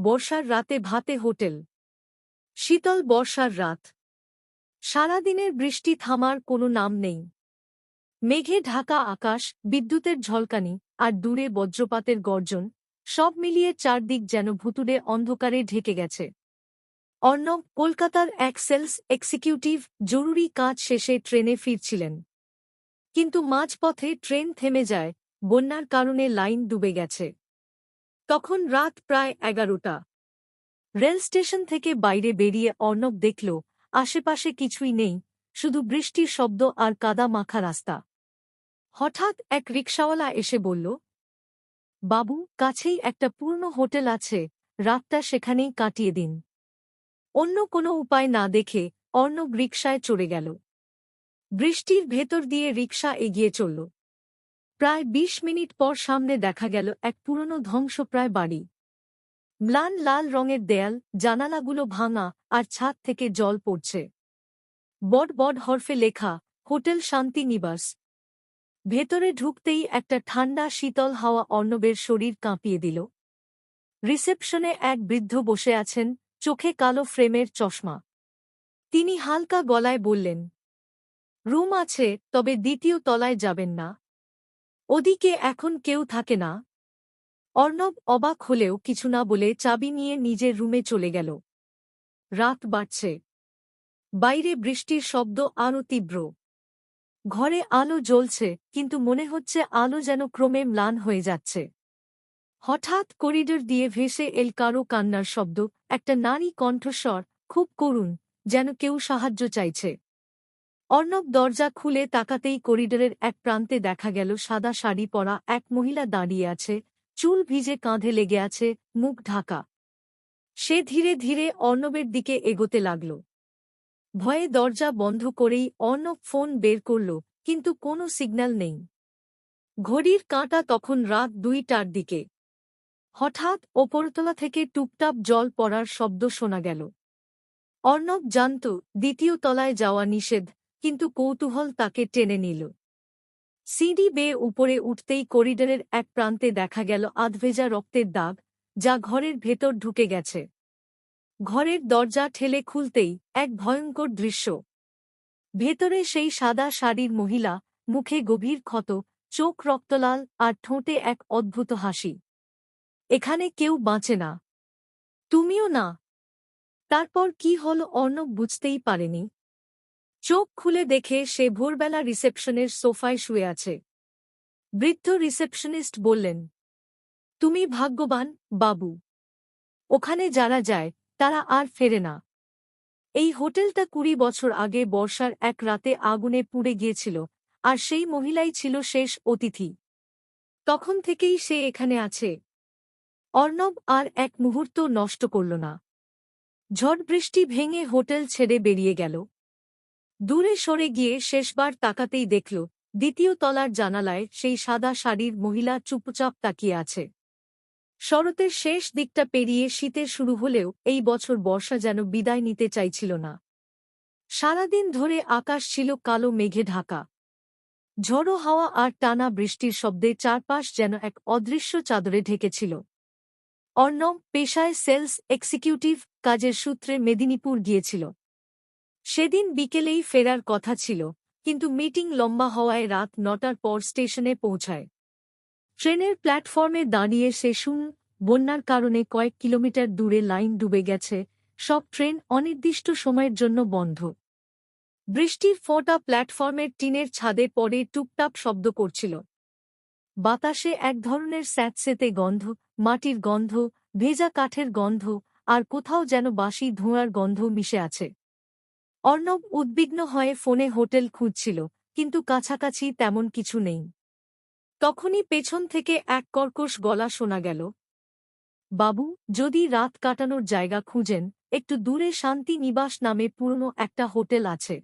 বর্ষার রাতে ভাতে হোটেল। শীতল বর্ষার রাত। সারাদিনের বৃষ্টি থামার কোনো নাম নেই। মেঘে ঢাকা আকাশ, বিদ্যুতের ঝলকানি আর দূরে বজ্রপাতের গর্জন, সব মিলিয়ে চারদিক যেন ভুতুড়ে অন্ধকারে ঢেকে গেছে। অর্ণব কলকাতার এক সেলস এক্সিকিউটিভ জরুরি কাজ শেষে ট্রেনে ফিরছিলেন। কিন্তু মাঝপথে ট্রেন থেমে যায়, বন্যার কারণে লাইন ডুবে গেছে। তখন রাত প্রায় এগারোটা। রেল স্টেশন থেকে বাইরে বেরিয়ে অর্ণব দেখল, আশেপাশে কিছুই নেই, শুধু বৃষ্টির শব্দ আর কাদা মাখা রাস্তা। হঠাৎ এক রিকশাওয়ালা এসে বলল, বাবু, কাছেই একটা পূর্ণ হোটেল আছে, রাতটা সেখানেই কাটিয়ে দিন। অন্য কোনো উপায় না দেখে অর্ণব রিকশায় চড়ে গেল। বৃষ্টির ভেতর দিয়ে রিকশা এগিয়ে চলল। প্রায় ২০ মিনিট পর সামনে দেখা গেল এক পুরনো ধ্বংসপ্রায় বাড়ি। ম্লান লাল রঙের দেয়াল, জানালাগুলো ভাঙা, আর ছাদ থেকে জল পড়ছে। বড বড হরফে লেখা, হোটেল শান্তি নিবাস। ভেতরে ঢুকতেই একটা ঠান্ডা, শীতল হাওয়া অর্ণবের শরীর কাঁপিয়ে দিল। রিসেপশনে এক বৃদ্ধ বসে আছেন, চোখে কালো ফ্রেমের চশমা। তিনি হালকা গলায় বললেন, রুম আছে, তবে দ্বিতীয় তলায় যাবেন না। ওদিকে এখন কেউ থাকে না। অর্ণব অবাক হলেও কিছু না বলে চাবি নিয়ে নিজের রুমে চলে গেল। রাত বাড়ছে। বাইরে বৃষ্টির শব্দ আরও তীব্র। ঘরে আলো জ্বলছে, কিন্তু মনে হচ্ছে আলো যেন ক্রমে ম্লান হয়ে যাচ্ছে। হঠাৎ করিডোর দিয়ে ভেসে এল কারও কান্নার শব্দ, একটা নারী কণ্ঠস্বর, খুব করুণ, যেন কেউ সাহায্য চাইছে। অর্ণব দরজা খুলে তাকাতেই করিডোরের এক প্রান্তে দেখা গেল সাদা শাড়ি পরা এক মহিলা দাঁড়িয়ে আছে, চুল ভিজে কাঁধে লেগে আছে, মুখ ঢাকা। সে ধীরে ধীরে অর্ণবের দিকে এগোতে লাগল। ভয়ে দরজা বন্ধ করেই অর্ণব ফোন বের করল, কিন্তু কোনো সিগন্যাল নেই। ঘড়ির কাঁটা তখন রাত দুইটার দিকে। হঠাৎ ওপরতলা থেকে টুপটাপ জল পড়ার শব্দ শোনা গেল। অর্ণব জানত, দ্বিতীয় তলায় যাওয়া নিষেধ কিন্তু কৌতূহল তাকে টেনে নিল। সিঁড়ি বেয়ে উপরে উঠতেই করিডোরের এক প্রান্তে দেখা গেল আধভেজা রক্তের দাগ, যা ঘরের ভেতর ঢুকে গেছে। ঘরের দরজা ঠেলে খুলতেই এক ভয়ঙ্কর দৃশ্য। ভেতরে সেই সাদা শাড়ির মহিলা, মুখে গভীর ক্ষত, চোখ রক্তলাল আর ঠোঁটে এক অদ্ভুত হাসি। এখানে কেউ বাঁচে না। তুমিও না। তারপর কি হল অর্ণব বুঝতেই পারেনি। চোখ খুলে দেখে সে ভোরবেলা রিসেপশনের সোফায় শুয়ে আছে। বৃদ্ধ রিসেপশনিস্ট বললেন, তুমি ভাগ্যবান, বাবু। ওখানে যারা যায়, তারা আর ফেরে না। এই হোটেলটা কুড়ি বছর আগে বর্ষার এক রাতে আগুনে পুড়ে গিয়েছিল, আর সেই মহিলাই ছিল শেষ অতিথি। তখন থেকেই সে এখানে আছে। অর্ণব আর এক মুহূর্ত নষ্ট করল না। ঝড় বৃষ্টি ভেঙে হোটেল ছেড়ে বেরিয়ে গেল। দূরে সরে গিয়ে শেষবার তাকাতেই দেখল, দ্বিতীয় তলার জানালায় সেই সাদা শাড়ির মহিলা চুপচাপ তাকিয়ে আছে। শরতের শেষ দিকটা পেরিয়ে শীতের শুরু হলেও এই বছর বর্ষা যেন বিদায় নিতে চাইছিল না। সারাদিন ধরে আকাশ ছিল কালো মেঘে ঢাকা। ঝড়ো হাওয়া আর টানা বৃষ্টির শব্দে চারপাশ যেন এক অদৃশ্য চাদরে ঢেকেছিল। অর্ণব পেশায় সেলস এক্সিকিউটিভ কাজের সূত্রে মেদিনীপুর গিয়েছিল। সেদিন বিকেলেই ফেরার কথা ছিল, কিন্তু মিটিং লম্বা হওয়ায় রাত নটার পর স্টেশনে পৌঁছায়। ট্রেনের প্ল্যাটফর্মে দাঁড়িয়ে সে শুন, বন্যার কারণে কয়েক কিলোমিটার দূরে লাইন ডুবে গেছে, সব ট্রেন অনির্দিষ্ট সময়ের জন্য বন্ধ। বৃষ্টির ফোঁটা প্ল্যাটফর্মের টিনের ছাদে পরে টুপটাপ শব্দ করছিল। বাতাসে এক ধরনের স্যাঁতসেতে গন্ধ, মাটির গন্ধ, ভেজা কাঠের গন্ধ, আর কোথাও যেন বাসি ধোঁয়ার গন্ধ মিশে আছে। অর্ণব উদ্বিগ্ন হয়ে ফোনে হোটেল খুঁজছিল, কিন্তু কাছাকাছি তেমন কিছু নেই। তখনই পেছন থেকে এক কর্কশ গলা শোনা গেল, বাবু, যদি রাত কাটানোর জায়গা খুঁজেন, একটু দূরে শান্তি নিবাস নামে পুরনো একটা হোটেল আছে।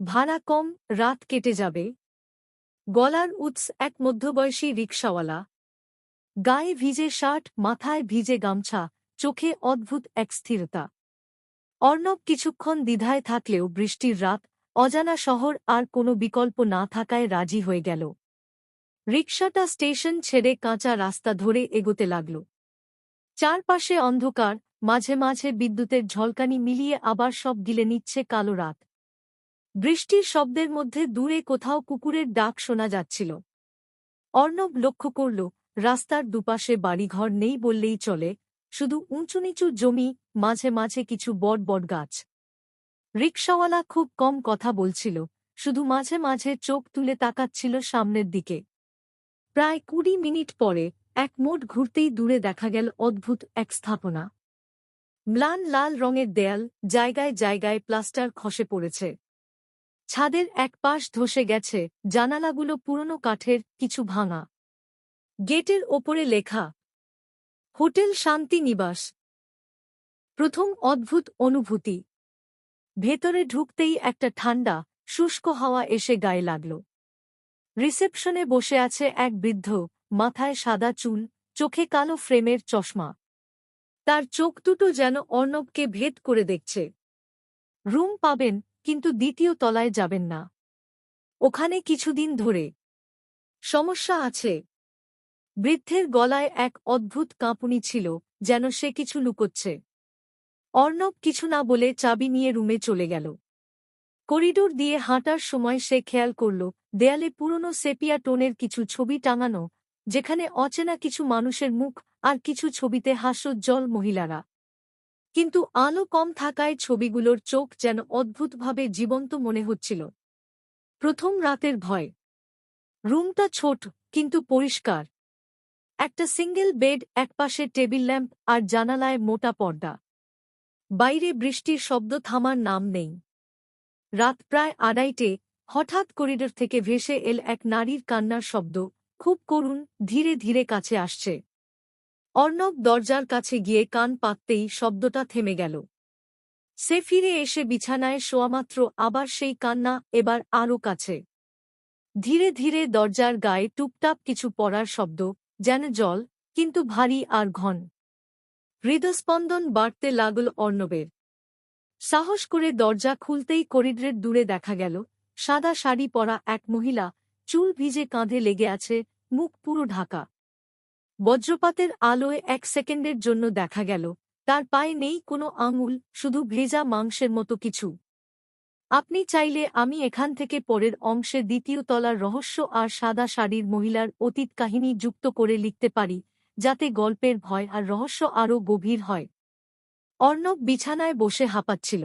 ভাড়া কম, রাত কেটে যাবে। গলার উৎস এক মধ্যবয়সী রিকশাওয়ালা। গায়ে ভিজে শার্ট, মাথায় ভিজে গামছা, চোখে অদ্ভুত এক স্থিরতা। অর্ণব কিছুক্ষণ দ্বিধায় থাকলেও বৃষ্টির রাত, অজানা শহর আর কোনো বিকল্প না থাকায় রাজি হয়ে গেল। রিকশাটা স্টেশন ছেড়ে কাঁচা রাস্তা ধরে এগোতে লাগল। চারপাশে অন্ধকার, মাঝে মাঝে বিদ্যুতের ঝলকানি মিলিয়ে আবার সব গিলে নিচ্ছে কালো রাত। বৃষ্টির শব্দের মধ্যে দূরে কোথাও কুকুরের ডাক শোনা যাচ্ছিল। অর্ণব লক্ষ্য করল, রাস্তার দুপাশে বাড়িঘর নেই বললেই চলে শুধু উঁচু নিচু জমি, মাঝে মাঝে কিছু বট বট গাছ। রিক্সাওয়ালা খুব কম কথা বলছিল, শুধু মাঝে মাঝে চোখ তুলে তাকাচ্ছিল সামনের দিকে। প্রায় কুড়ি মিনিট পরে এক মোট ঘুরতেই দূরে দেখা গেল অদ্ভুত এক স্থাপনা। ম্লান লাল রঙের দেয়াল জায়গায় জায়গায় প্লাস্টার খসে পড়েছে। ছাদের এক পাশ ধসে গেছে, জানালাগুলো পুরনো কাঠের, কিছু ভাঙা। গেটের ওপরে লেখা হোটেল শান্তি নিবাস। প্রথম অদ্ভুত অনুভূতি। ভেতরে ঢুকতেই একটা ঠান্ডা, শুষ্ক হাওয়া এসে গায়ে লাগল। রিসেপশনে বসে আছে এক বৃদ্ধ, মাথায় সাদা চুল, চোখে কালো ফ্রেমের চশমা। তার চোখ দুটো যেন অর্ণবকে ভেদ করে দেখছে। রুম পাবেন, কিন্তু দ্বিতীয় তলায় যাবেন না। ওখানে কিছুদিন ধরে। সমস্যা আছে। বৃদ্ধের গলায় এক অদ্ভুত কাঁপুনি ছিল, যেন সে কিছু লুকোচ্ছে। অর্ণব কিছু না বলে চাবি নিয়ে রুমে চলে গেল। করিডোর দিয়ে হাঁটার সময় সে খেয়াল করল, দেয়ালে পুরনো সেপিয়া টোনের কিছু ছবি টাঙানো, যেখানে অচেনা কিছু মানুষের মুখ আর কিছু ছবিতে হাস্যোজ্জ্বল মহিলারা। কিন্তু আলো কম থাকায় ছবিগুলোর চোখ যেন অদ্ভুতভাবে জীবন্ত মনে হচ্ছিল। প্রথম রাতের ভয়। রুমটা ছোট, কিন্তু পরিষ্কার। একটা সিঙ্গেল বেড একপাশে টেবিল ল্যাম্প আর জানালায় মোটা পর্দা। বাইরে বৃষ্টির শব্দ থামার নাম নেই। রাত প্রায় আড়াইটে, হঠাৎ করিডোর থেকে ভেসে এল এক নারীর কান্নার শব্দ, খুব করুণ, ধীরে ধীরে কাছে আসছে। অর্ণব দরজার কাছে গিয়ে কান পাততেই শব্দটা থেমে গেল। সে ফিরে এসে বিছানায় শোয়ামাত্র, আবার সেই কান্না, এবার আরও কাছে। ধীরে ধীরে দরজার গায়ে টুপটাপ কিছু পড়ার শব্দ যেন জল, কিন্তু ভারী আর ঘন। হৃদস্পন্দন বাড়তে লাগল অর্ণবের। সাহস করে দরজা খুলতেই করিডরের দূরে দেখা গেল, সাদা শাড়ি পরা এক মহিলা, চুল ভিজে কাঁধে লেগে আছে, মুখ পুরো ঢাকা। বজ্রপাতের আলোয় এক সেকেন্ডের জন্য দেখা গেল, তার পায়ে নেই কোনো আঙুল, শুধু ভেজা মাংসের মতো কিছু। আপনি চাইলে আমি এখান থেকে পরের অংশে দ্বিতীয় তলার রহস্য আর সাদা শাড়ির মহিলার অতীত কাহিনী যুক্ত করে লিখতে পারি, যাতে গল্পের ভয় আর রহস্য আরও গভীর হয়। অর্ণব বিছানায় বসে হাঁপাচ্ছিল।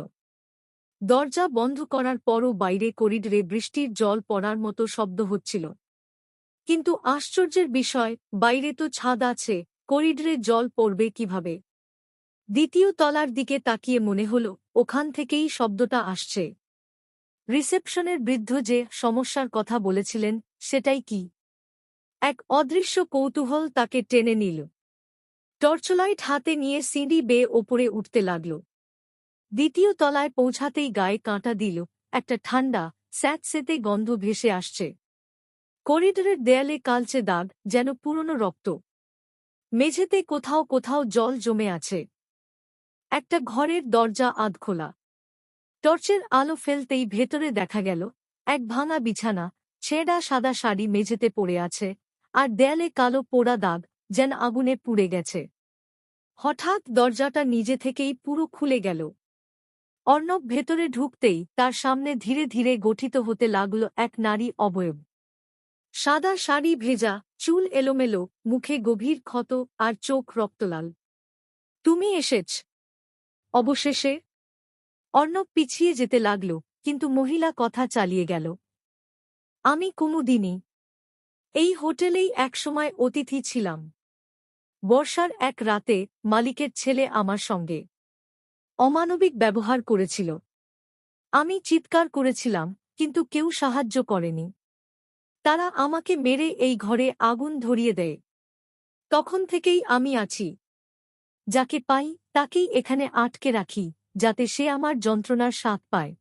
দরজা বন্ধ করার পরও বাইরে করিডরে বৃষ্টির জল পড়ার মতো শব্দ হচ্ছিল। কিন্তু আশ্চর্যের বিষয়, বাইরে তো ছাদ আছে, করিডরে জল পড়বে কীভাবে? দ্বিতীয় তলার দিকে তাকিয়ে মনে হল, ওখান থেকেই শব্দটা আসছে। রিসেপশনের বৃদ্ধ যে সমস্যার কথা বলেছিলেন, সেটাই কি? এক অদৃশ্য কৌতূহল তাকে টেনে নিল। টর্চলাইট হাতে নিয়ে সিঁড়ি বেয়ে ওপরে উঠতে লাগল। দ্বিতীয় তলায় পৌঁছাতেই গায়ে কাঁটা দিল, একটা ঠান্ডা স্যাঁতসেতে গন্ধ ভেসে আসছে। করিডোরের দেয়ালে কালচে দাগ, যেন পুরনো রক্ত। মেঝেতে কোথাও কোথাও জল জমে আছে। একটা ঘরের দরজা আধখোলা। টর্চের আলো ফেলতেই ভেতরে দেখা গেল, এক ভাঙা বিছানা, ছেঁড়া সাদা শাড়ি মেঝেতে পড়ে আছে, আর দেয়ালে কালো পোড়া দাগ যেন আগুনে পুড়ে গেছে। হঠাৎ দরজাটা নিজে থেকেই পুরো খুলে গেল। অর্ণব ভেতরে ঢুকতেই তার সামনে ধীরে ধীরে গঠিত হতে লাগল এক নারী অবয়ব। সাদা শাড়ি ভেজা, চুল এলোমেলো, মুখে গভীর ক্ষত আর চোখ রক্তলাল। তুমি এসেছ? অবশেষে অর্ণব পিছিয়ে যেতে লাগল, কিন্তু মহিলা কথা চালিয়ে গেল। আমি কুমুদিনী এই হোটেলেই একসময় অতিথি ছিলাম। বর্ষার এক রাতে মালিকের ছেলে আমার সঙ্গে অমানবিক ব্যবহার করেছিল। আমি চিৎকার করেছিলাম, কিন্তু কেউ সাহায্য করেনি। তারা আমাকে মেরে এই ঘরে আগুন ধরিয়ে দেয়। তখন থেকেই আমি আছি। যাকে পাই তাকেই এখানে আটকে রাখি। যাতে সে আমার যন্ত্রণার স্বাদ পায়।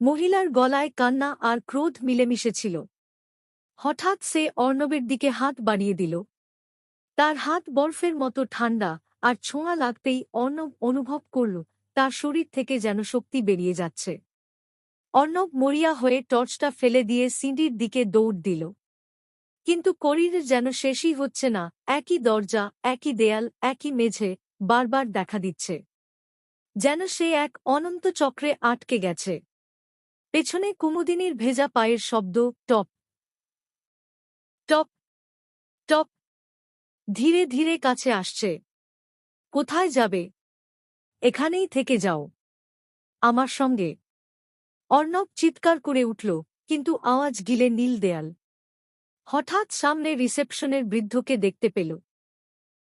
মহিলার গলায় কান্না আর ক্রোধ মিলেমিশেছিল হঠাৎ সে অর্ণবের দিকে হাত বাড়িয়ে দিল। তার হাত বরফের মতো ঠান্ডা আর ছোঁয়া লাগতেই অর্ণব অনুভব করল, তার শরীর থেকে যেন শক্তি বেরিয়ে যাচ্ছে। অর্ণব মরিয়া হয়ে টর্চটা ফেলে দিয়ে সিঁড়ির দিকে দৌড় দিল। কিন্তু করির যেন শেষই হচ্ছে না, একই দরজা, একই দেয়াল, একই মেঝে, বারবার দেখা দিচ্ছে। যেন সে এক অনন্ত চক্রে আটকে গেছে। পেছনে কুমুদিনীর ভেজা পায়ের শব্দ, টপ। টপ। টপ। ধীরে ধীরে কাছে আসছে। কোথায় যাবে? এখানেই থেকে যাও। আমার সঙ্গে। অর্ণব চিৎকার করে উঠল, কিন্তু আওয়াজ গিলে নীল দেয়াল। হঠাৎ সামনে রিসেপশনের বৃদ্ধকে দেখতে পেল।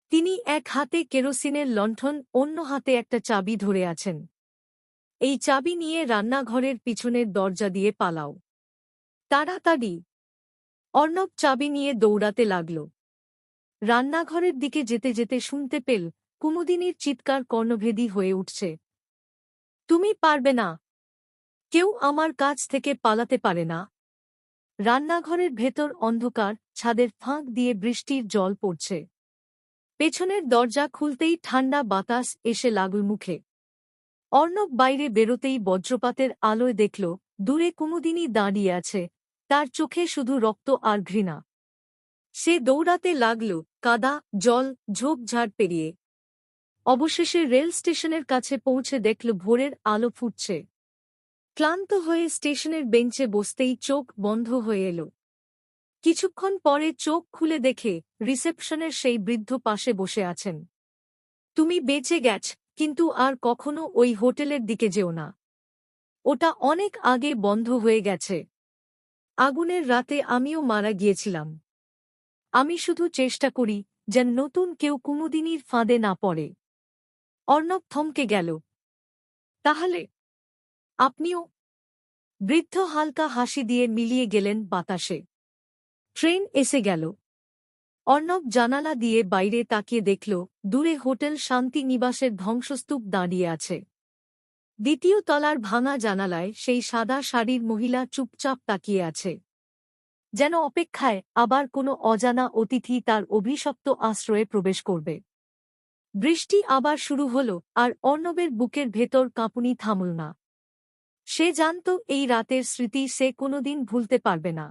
তিনি এক হাতে কেরোসিনের লণ্ঠন, অন্য হাতে একটা চাবি ধরে আছেন। এই চাবি নিয়ে রান্নাঘরের পিছনের দরজা দিয়ে পালাও। তাড়াতাড়ি। অর্ণব চাবি নিয়ে দৌড়াতে লাগল। রান্নাঘরের দিকে যেতে যেতে শুনতে পেল, কুমুদিনীর চিৎকার কর্ণভেদী হয়ে উঠছে। তুমি পারবে না। কেউ আমার কাছ থেকে পালাতে পারে না। রান্নাঘরের ভেতর অন্ধকার, ছাদের ফাঁক দিয়ে বৃষ্টির জল পড়ছে। পেছনের দরজা খুলতেই ঠান্ডা বাতাস এসে লাগল মুখে। অর্ণব বাইরে বেরোতেই বজ্রপাতের আলোয় দেখল, দূরে কুমুদিনী দাঁড়িয়ে আছে, তার চোখে শুধু রক্ত আর ঘৃণা। সে দৌড়াতে লাগল, কাদা, জল ঝোপঝাড় পেরিয়ে। অবশেষে রেল স্টেশনের কাছে পৌঁছে দেখল ভোরের আলো ফুটছে। ক্লান্ত হয়ে স্টেশনের বেঞ্চে বসতেই চোখ বন্ধ হয়ে এলো। কিছুক্ষণ পরে চোখ খুলে দেখে রিসেপশনের সেই বৃদ্ধ পাশে বসে আছেন। তুমি বেঁচে গেছ, কিন্তু আর কখনো ওই হোটেলের দিকে যেও না। ওটা অনেক আগে বন্ধ হয়ে গেছে। আগুনের রাতে আমিও মারা গিয়েছিলাম। আমি শুধু চেষ্টা করি যেন নতুন কেউ কুমুদিনীর ফাঁদে না পড়ে অর্ণব থমকে গেল। তাহলে আপনিও? বৃদ্ধ হালকা হাসি দিয়ে মিলিয়ে গেলেন বাতাসে। ট্রেন এসে গেল। অর্ণব জানালা দিয়ে বাইরে তাকিয়ে দেখল, দূরে হোটেল শান্তি নিবাসের ধ্বংসস্তূপ দাঁড়িয়ে আছে। দ্বিতীয় তলার ভাঙা জানালায় সেই সাদা শাড়ির মহিলা চুপচাপ তাকিয়ে আছে। যেন অপেক্ষায় আবার কোনো অজানা অতিথি তার অভিশপ্ত আশ্রয়ে প্রবেশ করবে। বৃষ্টি আবার শুরু হল, আর অর্ণবের বুকের ভেতর কাঁপুনি থামল না। সে জানত এই রাতের স্মৃতি সে কোনোদিন ভুলতে পারবে না।